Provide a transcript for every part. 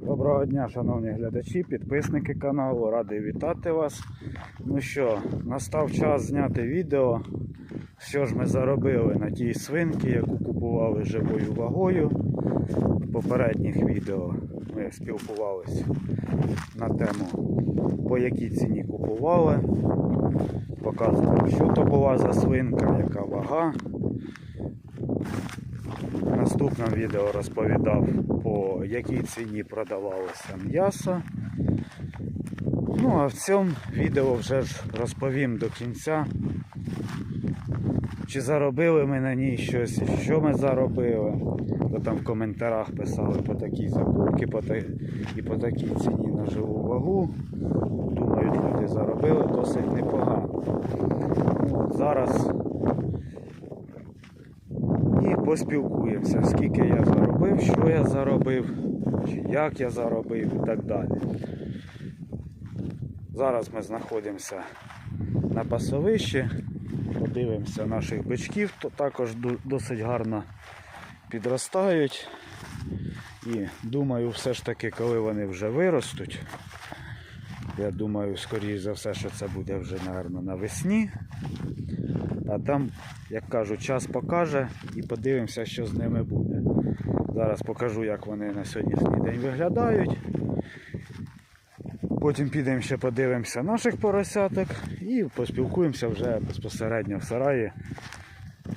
Доброго дня, шановні глядачі, підписники каналу, радий вітати вас. Ну що, настав час зняти відео, що ж ми заробили на тій свинці, яку купували живою вагою. В попередніх відео ми спілкувалися на тему, по якій ціні купували. Показував, що то була за свинка, яка вага. Наступному відео розповідав, по якій ціні продавалося м'ясо. Ну, а в цьому відео вже ж розповім до кінця, чи заробили ми на ній щось, що ми заробили. Бо там в коментарях писали по такій закупці по та... і по такій ціні на живу вагу. Думають, люди заробили досить непогано. Ну, зараз поспілкуємося, скільки я заробив, що я заробив, чи як я заробив і так далі. Зараз ми знаходимося на пасовищі, подивимося наших бичків, то також досить гарно підростають. І думаю, все ж таки, коли вони вже виростуть, я думаю, скоріш за все, що це буде вже, мабуть, навесні. А там, як кажуть, час покаже і подивимося, що з ними буде. Зараз покажу, як вони на сьогоднішній день виглядають. Потім підемо ще подивимося наших поросяток і поспілкуємося вже безпосередньо в сараї.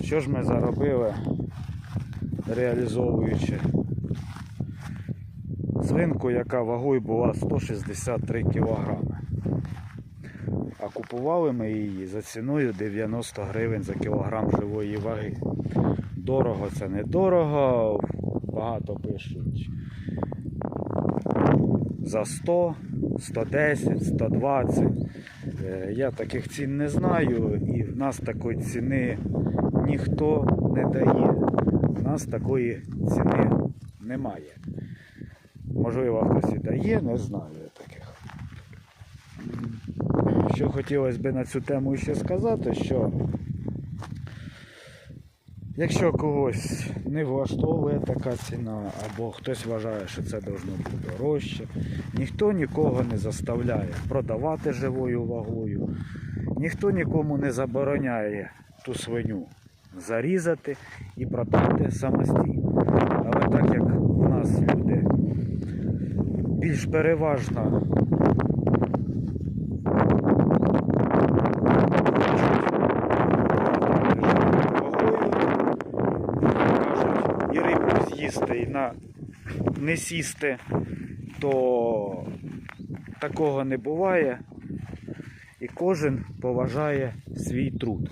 Що ж ми заробили, реалізовуючи свинку, яка вагою була 163 кілограми. А купували ми її за ціною 90 гривень за кілограм живої ваги. Дорого це не дорого, багато пишуть за 100, 110, 120. Е, Я таких цін не знаю і в нас такої ціни ніхто не дає. У нас такої ціни немає. Можливо, хтось і дає, не знаю таких. Що хотілося б на цю тему ще сказати, що якщо когось не влаштовує така ціна, або хтось вважає, що це должно бути дорожче, ніхто нікого не заставляє продавати живою вагою, ніхто нікому не забороняє ту свиню зарізати і продати самостійно. Але так як у нас люди більш переважно і рибу з'їсти, і на не сісти, то такого не буває. І кожен поважає свій труд.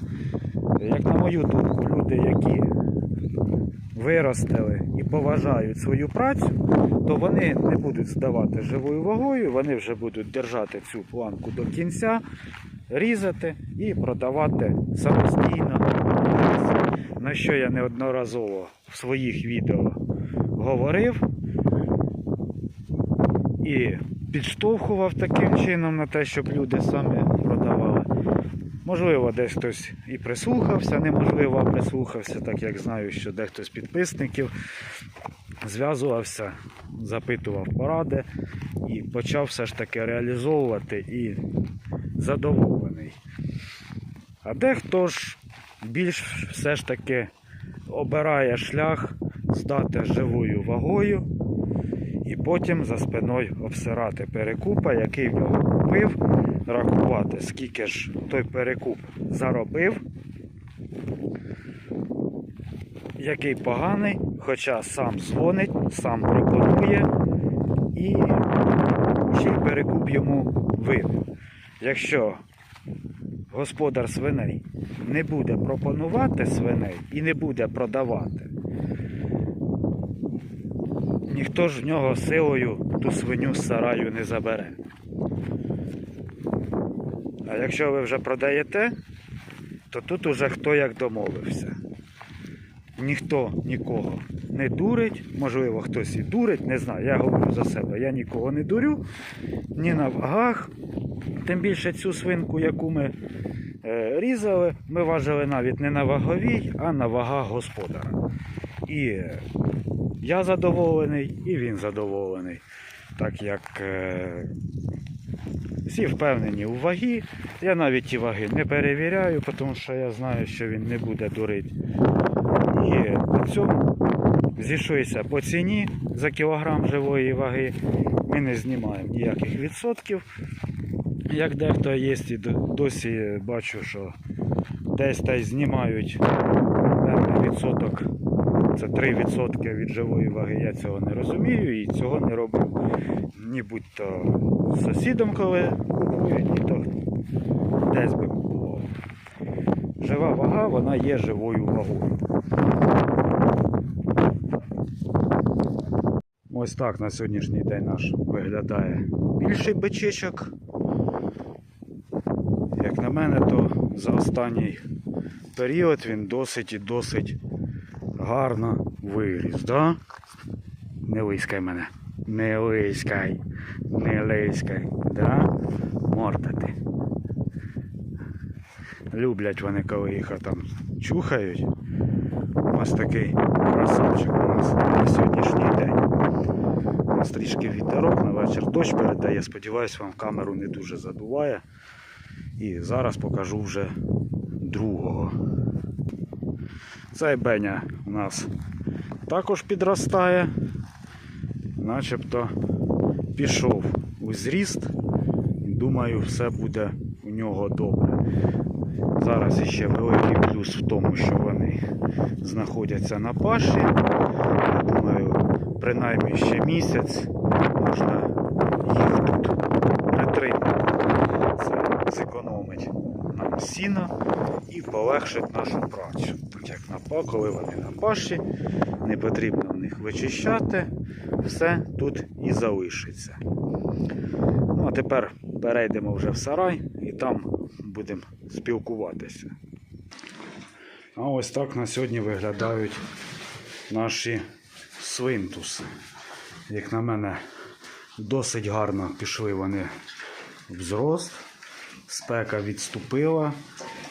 Як на мою думку, люди, які виростили поважають свою працю, то вони не будуть здавати живою вагою, вони вже будуть держати цю планку до кінця, різати і продавати самостійно. На що я неодноразово в своїх відео говорив і підштовхував таким чином на те, щоб люди продавали. Можливо, десь хтось і прислухався, неможливо прислухався, так як знаю, що дехто з підписників зв'язувався, запитував поради і почав все ж таки реалізовувати і задоволений. А дехто ж більш все ж таки обирає шлях здати живою вагою і потім за спиною обсирати перекупа, який в нього купив, рахувати, скільки ж той перекуп заробив, який поганий, хоча сам дзвонить, сам пропонує і ще й перекуп йому винен. Якщо господар свиней не буде пропонувати свиней і не буде продавати, ніхто ж в нього силою ту свиню з сараю не забере. Якщо ви вже продаєте, то тут уже хто як домовився. Ніхто нікого не дурить, можливо, хтось і дурить, не знаю. Я говорю за себе, я нікого не дурю, ні на вагах. Тим більше цю свинку, яку ми е, різали, ми важили навіть не на ваговій, а на вагах господаря. І е, я задоволений, і він задоволений. так як е, всі впевнені у вагі. Я навіть ті ваги не перевіряю, тому що я знаю, що він не буде дурити. І на цьому зійшлися по ціні за кілограм живої ваги. Ми не знімаємо ніяких відсотків. Як дехто є, і досі бачу, що десь та й знімають відсоток. Це 3% від живої ваги. Я цього не розумію і цього не роблю. Ні будь-то з сусідом, коли купую, ні то десь би купував. Жива вага, вона є живою вагою. Ось так на сьогоднішній день наш виглядає більший бичечок. Як на мене, то за останній період він досить і досить гарно виріс, да? Не лискай мене. Не лискай. Не лискай. Да? Морда ти. Люблять вони, коли їх там чухають. Ось такий красавчик у нас на сьогоднішній день. У нас трішки вітерок, на вечір дощ передає. Сподіваюсь, вам камеру не дуже задуває. І зараз покажу вже другого. Цей Беня у нас також підростає, начебто пішов у зріст. Думаю, все буде у нього добре. Зараз іще великий плюс в тому, що вони знаходяться на паші. Думаю, принаймні ще місяць можна їх тут притримати. Це зекономить нам сіна і полегшить нашу працю. Па- коли вони на паші, не потрібно в них вичищати, все тут і залишиться. Ну а тепер перейдемо вже в сарай і там будемо спілкуватися. А ось так на сьогодні виглядають наші свинтуси. Як на мене, досить гарно пішли вони в зрост. Спека відступила,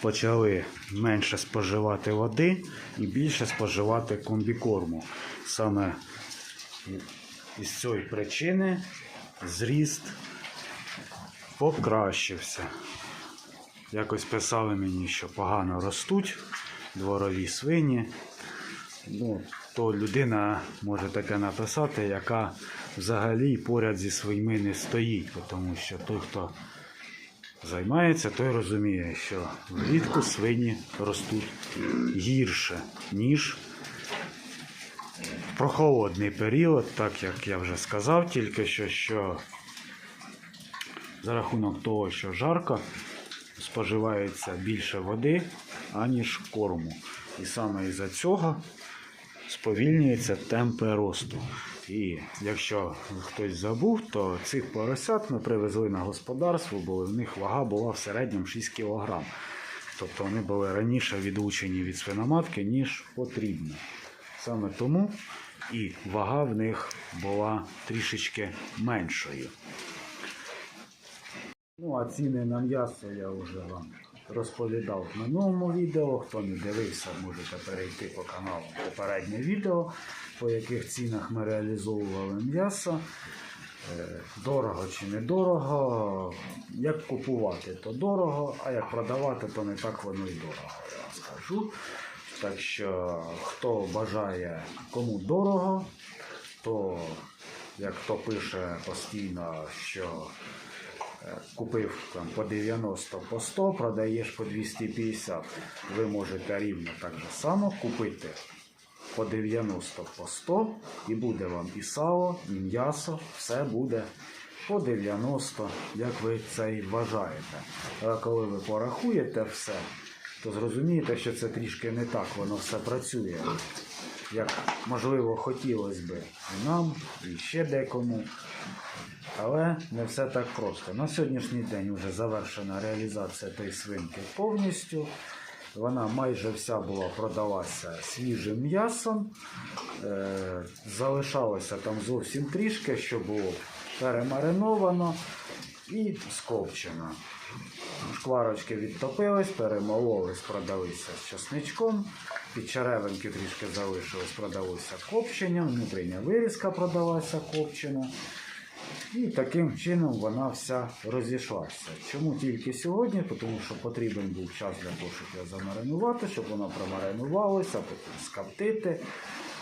почали менше споживати води і більше споживати комбікорму. Саме із цієї причини зріст покращився. Якось писали мені, що погано ростуть дворові свині. Ну, то людина може таке написати, яка взагалі поряд зі свиньми не стоїть, тому що той, хто займається, той розуміє, що влітку свині ростуть гірше, ніж в прохолодний період, так як я вже сказав, тільки що, що за рахунок того, що жарко, споживається більше води, аніж корму. І саме із-за цього сповільнюються темпи росту. І якщо хтось забув, то цих поросят ми привезли на господарство, бо в них вага була в середньому 6 кг. Тобто вони були раніше відлучені від свиноматки, ніж потрібно. Саме тому і вага в них була трішечки меншою. Ну, а ціни на м'ясо я вже вам розповідав в минулому відео. Хто не дивився, можете перейти по каналу попереднє відео, по яких цінах ми реалізовували м'ясо. Е, Дорого чи недорого. Як купувати, то дорого, а як продавати, то не так воно і дорого, я вам скажу. Так що, хто бажає кому дорого, то як хто пише постійно, що купив там по 90 по 100, продаєш по 250, ви можете рівно так же само купити по 90 по 100 і буде вам і сало, і м'ясо, все буде по 90, як ви це і вважаєте. Але коли ви порахуєте все, то зрозумієте, що це трішки не так воно все працює. Як можливо хотілося би і нам, і ще декому. Але не все так просто. На сьогоднішній день вже завершена реалізація тієї свинки повністю. Вона майже вся була продалася свіжим м'ясом. Е, залишалося там зовсім трішки, що було перемариновано і скопчено. Шкварочки відтопились, перемололись, продалися з часничком. Під черевинки трішки залишилось, продалося копчення, внутрішня вирізка продалася копчена. І таким чином вона вся розійшлася. Чому тільки сьогодні? Тому що потрібен був час для того, щоб його замаринувати, щоб воно промаринувалося, потім скоптити,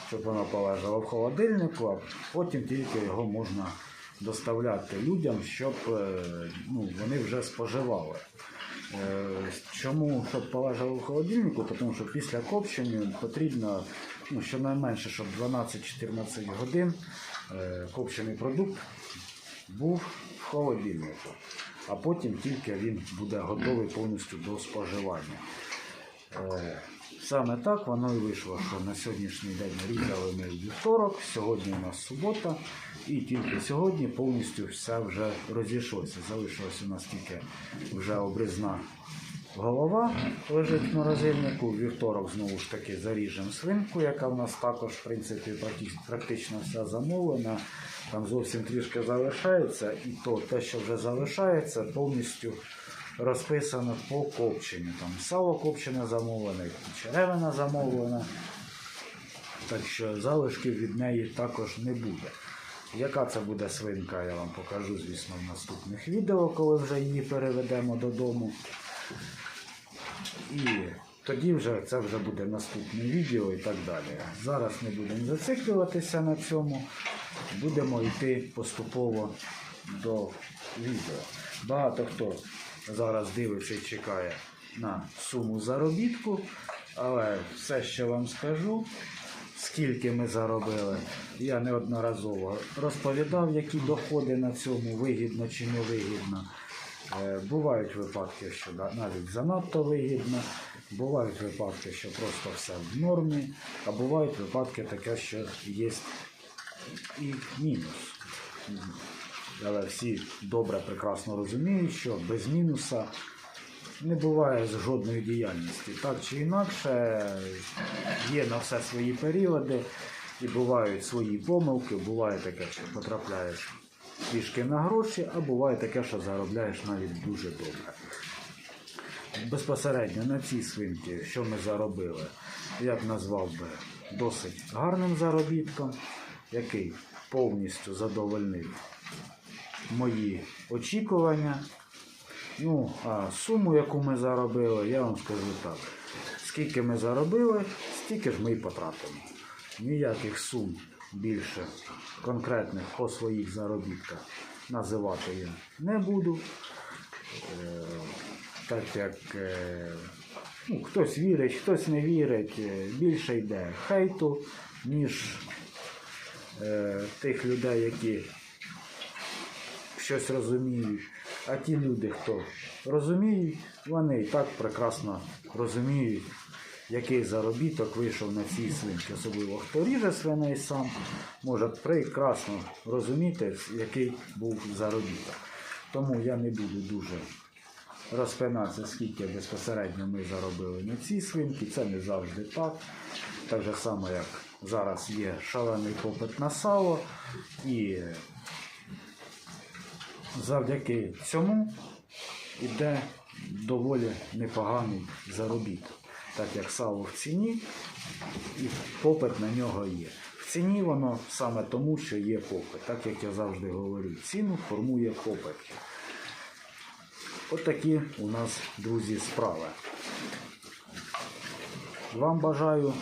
щоб воно полежало в холодильнику, а потім тільки його можна доставляти людям, щоб е, ну, вони вже споживали. Е, Чому щоб полежало в холодильнику? Тому що після копчення потрібно ну, щонайменше, щоб 12-14 годин копчений продукт був в холодильнику, а потім тільки він буде готовий повністю до споживання. Е, Саме так воно і вийшло, що на сьогоднішній день різали ми вівторок, сьогодні у нас субота, і тільки сьогодні повністю все вже розійшлося. Залишилась у нас тільки вже обрізна голова лежить в морозильнику. Вівторок знову ж таки заріжемо свинку, яка в нас також в принципі практично вся замовлена. Там зовсім трішки залишається, і то те, що вже залишається, повністю розписано по копченню. Там сало копчене замовлене, черевина замовлена. Так що залишків від неї також не буде. Яка це буде свинка, я вам покажу, звісно, в наступних відео, коли вже її переведемо додому. І тоді вже це вже буде наступне відео і так далі. Зараз не будемо зациклюватися на цьому. Будемо йти поступово до відео. Багато хто зараз дивиться і чекає на суму заробітку, але все, що вам скажу, скільки ми заробили, я неодноразово розповідав, які доходи на цьому вигідно чи не вигідно. Е, Бувають випадки, що навіть занадто вигідно, бувають випадки, що просто все в нормі, а бувають випадки таке, що є і мінус. Але всі добре, прекрасно розуміють, що без мінуса не буває жодної діяльності. Так чи інакше, є на все свої періоди, і бувають свої помилки, буває таке, що потрапляєш трішки на гроші, а буває таке, що заробляєш навіть дуже добре. Безпосередньо на цій свинці, що ми заробили, я б назвав би досить гарним заробітком, який повністю задовольнив мої очікування. Ну, а суму, яку ми заробили, я вам скажу так. Скільки ми заробили, стільки ж ми і потратимо. Ніяких сум більше конкретних по своїх заробітках називати я не буду. Е, Так як е, ну, хтось вірить, хтось не вірить, е, більше йде хейту, ніж тих людей, які щось розуміють. А ті люди, хто розуміють, вони і так прекрасно розуміють, який заробіток вийшов на цій свинці. Особливо хто ріже свиней сам, може прекрасно розуміти, який був заробіток. Тому я не буду дуже розпинатися, скільки безпосередньо ми заробили на цій свинці. Це не завжди так. Так же само, як зараз є шалений попит на сало. І завдяки цьому йде доволі непоганий заробіток, так як сало в ціні і попит на нього є. В ціні воно саме тому, що є попит. Так як я завжди говорю, ціну формує попит. От такі у нас, друзі, справи. Вам бажаю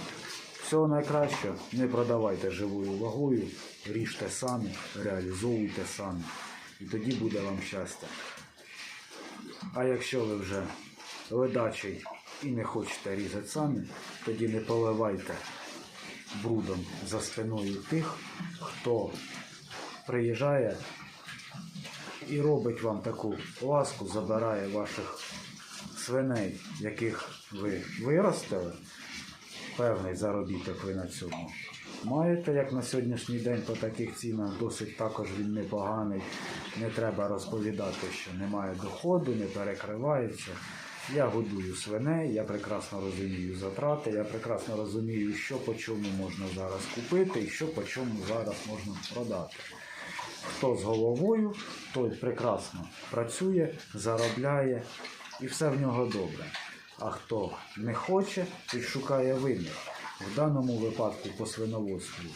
всього найкращого. Не продавайте живою вагою, ріжте самі, реалізовуйте самі. І тоді буде вам щастя. А якщо ви вже ледачий і не хочете різати самі, тоді не поливайте брудом за спиною тих, хто приїжджає і робить вам таку ласку, забирає ваших свиней, яких ви виростили, певний заробіток ви на цьому маєте, як на сьогоднішній день по таких цінах, досить також він непоганий. Не треба розповідати, що немає доходу, не перекривається. Я годую свиней, я прекрасно розумію затрати, я прекрасно розумію, що по чому можна зараз купити і що по чому зараз можна продати. Хто з головою, той прекрасно працює, заробляє і все в нього добре. А хто не хоче, той шукає винних. В даному випадку по свиноводству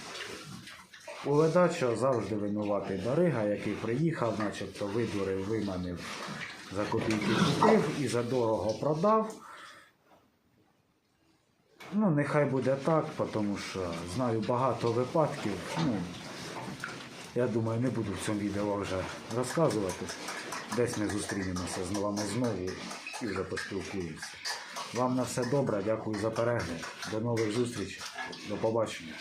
У ледача завжди винуватий барига, який приїхав, начебто видурив, виманив, за копійки купив і за дорого продав. Ну, нехай буде так, тому що знаю багато випадків. Ну, я думаю, не буду в цьому відео вже розказувати. Десь ми зустрінемося з вами знову і вже поспілкуємося. Вам на все добре, дякую за перегляд. До нових зустрічей. До побачення.